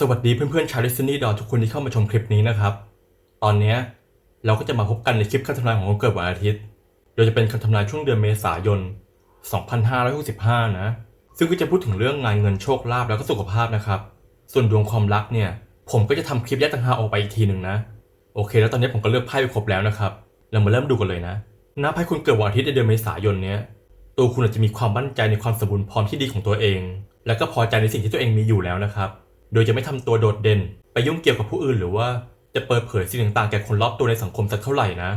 สวัสดีเพื่อนๆชาวดิสนีย์ดอทุกคนที่เข้ามาชมคลิปนี้นะครับ ตอนนี้เราก็จะมาพบกันในคลิปคำทำนายของคนเกิดวันอาทิตย์ โดยจะเป็นคำทำนายช่วงเดือนเมษายน 2565 นะ ซึ่งก็จะพูดถึงเรื่องงานเงินโชคลาภแล้วก็สุขภาพนะครับ ส่วนดวงความรักเนี่ย ผมก็จะทำคลิปแยกต่างหากออกไปอีกทีหนึ่งนะ โอเค แล้วตอนนี้ผมก็เลือกไพ่ไปครบแล้วนะครับ เรามาเริ่มดูกันเลยนะน้าไพ่คุณเกิดวันอาทิตย์ในเดือนเมษายนเนี้ย ตัวคุณอาจจะมีความมั่นใจในความสมบูรณ์พร้อมที่ดีของตัวเอง และก็พอใจในสิ่งที่ตัวเองมีอยู่แล้วนะครับ โดยจะไม่ทำตัวโดดเด่น ไปยุ่งเกี่ยวกับผู้อื่นหรือว่าจะเปิดเผยสิ่งต่างๆแก่คนรอบตัวในสังคมสักเท่าไหร่นะ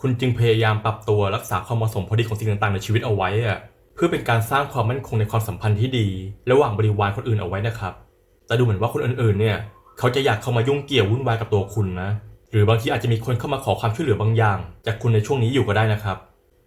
คุณจึงพยายามปรับตัวรักษาความเหมาะสมพอดีของสิ่งต่างๆในชีวิตเอาไว้อะเพื่อเป็นการสร้างความมั่นคงในความสัมพันธ์ที่ดี ระหว่างบริวารคนอื่นเอาไว้นะครับ แต่ดูเหมือนว่าคนอื่นๆเนี่ยเขาจะอยากเข้ามายุ่งเกี่ยววุ่นวายกับตัวคุณนะ หรือบางทีอาจจะมีคนเข้ามาขอความช่วยเหลือบางอย่าง จากคุณในช่วงนี้อยู่ก็ได้นะครับ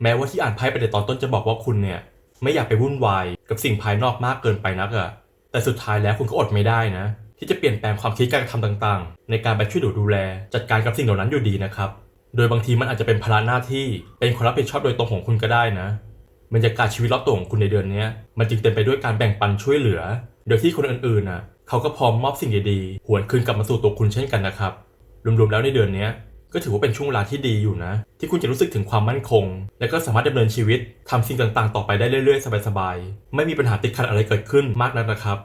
แม้ว่าที่อ่านไพ่ไปในตอนต้นจะบอกว่าคุณเนี่ยไม่อยากไปวุ่นวายกับสิ่งภายนอกมากเกินไปนักอะ แต่สุดท้ายแล้วคุณก็อดไม่ได้นะ ที่จะเปลี่ยนแปลงความคิดการกระทำต่างๆ ในการไปช่วยเหลือดูแล จัดการกับสิ่งเหล่านั้นอยู่ดีนะครับ โดยบางทีมันอาจจะเป็นภาระหน้าที่เป็นความรับผิดชอบโดยตรงของคุณก็ได้นะบรรยากาศชีวิตรอบตัวของคุณในเดือนนี้มันจึงเต็มไปด้วยการแบ่งปันช่วยเหลือ โดยที่คนอื่นๆน่ะเขาก็พร้อมมอบสิ่งดีๆ หวนคืนกลับมาสู่ตัวคุณเช่นกันนะครับ รวมๆแล้วในเดือนนี้ ก็ถือว่าเป็นช่วงเวลาที่ดีอยู่นะ ที่คุณจะรู้สึกถึงความมั่นคง และก็สามารถดำเนินชีวิตทำสิ่งต่างๆ ต่อไปได้เรื่อยๆ สบายๆ ไม่มีปัญหาติดขัดอะไรเกิดขึ้นมากนักนะครับ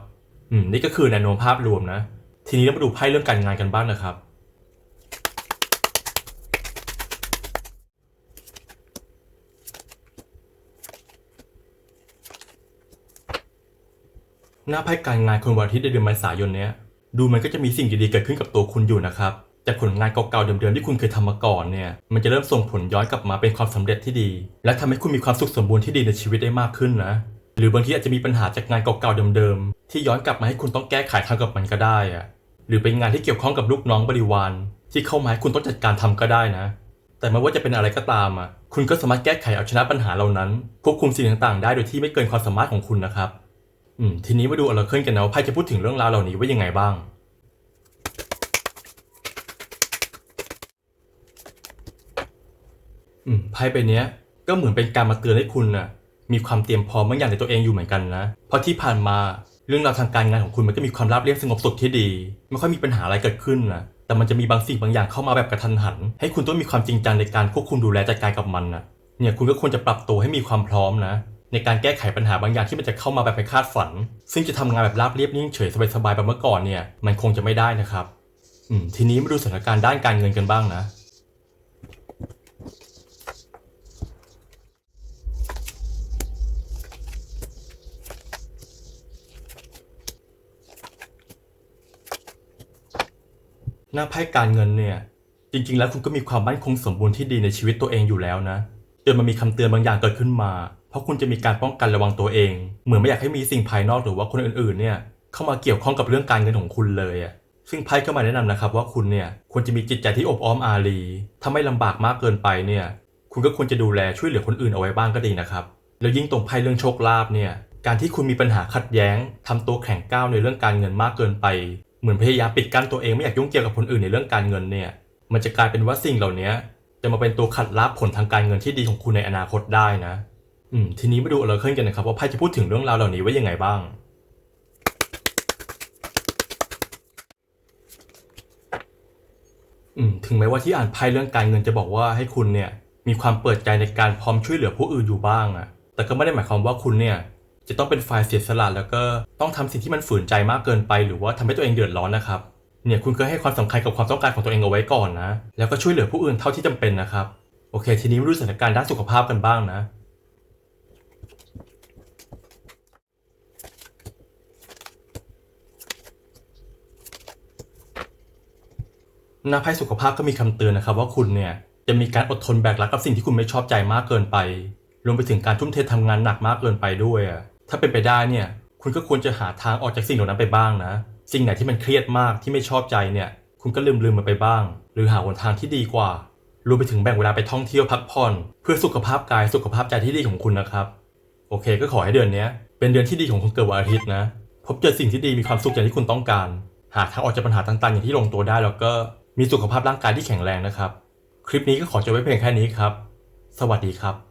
อืม นี่ก็คือแนวโน้มภาพรวมนะ ทีนี้เรามาดูไพ่เรื่องการงานกันบ้างนะครับ หน้าไพ่การงานคนวันอาทิตย์เดือนเมษายนเนี้ย ดูมันก็จะมีสิ่งดีๆเกิดขึ้นกับตัวคุณอยู่นะครับ จากผลงานเก่าๆเดิมๆที่คุณเคยทำมาก่อนเนี่ยมันจะเริ่มส่งผลย้อนกลับมาเป็นความสำเร็จที่ดี และทำให้คุณมีความสุขสมบูรณ์ที่ดีในชีวิตได้มากขึ้นนะ หรือบางทีอาจจะมีปัญหาจากงานเก่าๆเดิมๆที่ย้อนกลับมาให้คุณต้องแก้ไขทางกับมันก็ได้อะหรือเป็นงานที่เกี่ยวข้องกับลูกน้องบริวาร ที่เข้ามาให้คุณต้องจัดการทำก็ได้นะ แต่ไม่ว่าจะเป็นอะไรก็ตามอะคุณก็สามารถแก้ไขเอาชนะปัญหาเหล่านั้นควบคุมสิ่งต่างๆ ได้โดยที่ไม่เกินความสามารถของคุณนะครับอืมทีนี้มาดูอลาเคิลกันนะว่าไพ่จะพูดถึงเรื่องราวเหล่านี้ว่ายังไงบ้าง ไพ่ใบเนี้ยก็เหมือนเป็นการมาเตือนให้คุณน่ะมีความเตรียมพร้อมบางอย่างในตัวเองอยู่เหมือนกันนะ เพราะที่ผ่านมาเรื่องราวทางการงานของคุณมันก็มีความราบเรียบสงบสุขที่ดี ไม่ค่อยมีปัญหาอะไรเกิดขึ้นนะแต่มันจะมีบางสิ่งบางอย่างเข้ามาแบบกระทันหัน ให้คุณต้องมีความจริงจังในการควบคุมดูแลจัดการกับมันนะเนี่ยคุณก็ควรจะปรับตัวให้มีความพร้อมนะ ในการแก้ไขปัญหาบางอย่างที่มันจะเข้ามาแบบไม่คาดฝัน ซึ่งจะทำงานแบบราบเรียบนิ่งเฉยสบายๆแบบเมื่อก่อนเนี่ย มันคงจะไม่ได้นะครับ อืมทีนี้มาดูสถานการณ์ด้านการเงินกันบ้างนะ น้าไพ่การเงินเนี่ย จริง ๆ แล้วคุณก็มีความมั่นคงสมบูรณ์ที่ดีในชีวิตตัวเองอยู่แล้วนะจนมันมีคำเตือนบางอย่างเกิดขึ้นมา เพราะคุณจะมีการป้องกันระวังตัวเอง เหมือนไม่อยากให้มีสิ่งภายนอกหรือว่าคนอื่นๆเนี่ยเข้ามาเกี่ยวข้องกับเรื่องการเงินของคุณเลยอะซึ่งไพ่ก็มาแนะนำนะครับว่าคุณเนี่ยควรจะมีจิตใจที่อบอ้อมอารีถ้าไม่ลำบากมากเกินไปเนี่ย คุณก็ควรจะดูแลช่วยเหลือคนอื่นเอาไว้บ้างก็ดีนะครับ แล้วยิ่งตรงไพ่เรื่องโชคลาภเนี่ย การที่คุณมีปัญหาขัดแย้งทำตัวแข็งก้าวในเรื่องการเงินมากเกินไป เหมือนพยายามปิดกั้นตัวเองไม่อยากยุ่งเกี่ยวกับคนอื่นในเรื่องการเงินเนี่ย มันจะกลายเป็นว่าสิ่งเหล่านี้จะมาเป็นตัวขัดลาบผลทางการเงินที่ดีของคุณในอนาคตได้นะ อืม ทีนี้มาดูอลาเคิลกันนะครับว่าไพ่จะพูดถึงเรื่องราวเหล่านี้ไว้ยังไงบ้าง อืม ถึงแม้ว่าที่อ่านไพ่เรื่องการเงินจะบอกว่าให้คุณเนี่ย มีความเปิดใจในการพร้อมช่วยเหลือผู้อื่นอยู่บ้างอะแต่ก็ไม่ได้หมายความว่าคุณเนี่ย จะต้องเป็นฝ่ายเสียสละแล้วก็ต้องทำสิ่งที่มันฝืนใจมากเกินไป หรือว่าทำให้ตัวเองเดือดร้อนนะครับเนี่ยคุณก็ให้ความสำคัญกับความต้องการของตัวเองเอาไว้ก่อนนะ แล้วก็ช่วยเหลือผู้อื่นเท่าที่จำเป็นนะครับ โอเค ทีนี้มาดูสถานการณ์ด้านสุขภาพกันบ้างนะหน้าไพ่สุขภาพก็มีคำเตือนนะครับ ว่าคุณเนี่ยจะมีการอดทนแบกรับกับสิ่งที่คุณไม่ชอบใจมากเกินไป รวมไปถึงการทุ่มเททำงานหนักมากเกินไปด้วยอะ ถ้าเป็นไปได้เนี่ย คุณก็ควรจะหาทางออกจากสิ่งเหล่านั้นไปบ้างนะ สิ่งไหนที่มันเครียดมากที่ไม่ชอบใจเนี่ย คุณก็ลืมลืมมันไปบ้าง หรือหาหนทางที่ดีกว่ารวมไปถึงแบ่งเวลาไปท่องเที่ยวพักผ่อน เพื่อสุขภาพกายสุขภาพใจที่ดีของคุณนะครับ โอเค ก็ขอให้เดือนนี้เป็นเดือนที่ดีของคนเกิดวันอาทิตย์นะ พบเจอสิ่งที่ดีมีความสุขอย่างที่คุณต้องการ หาทางออกจากปัญหาต่างๆ อย่างที่ลงตัวได้ แล้วก็มีสุขภาพร่างกายที่แข็งแรงนะครับ คลิปนี้ก็ขอจบไว้เพียงแค่นี้ครับ สวัสดีครับ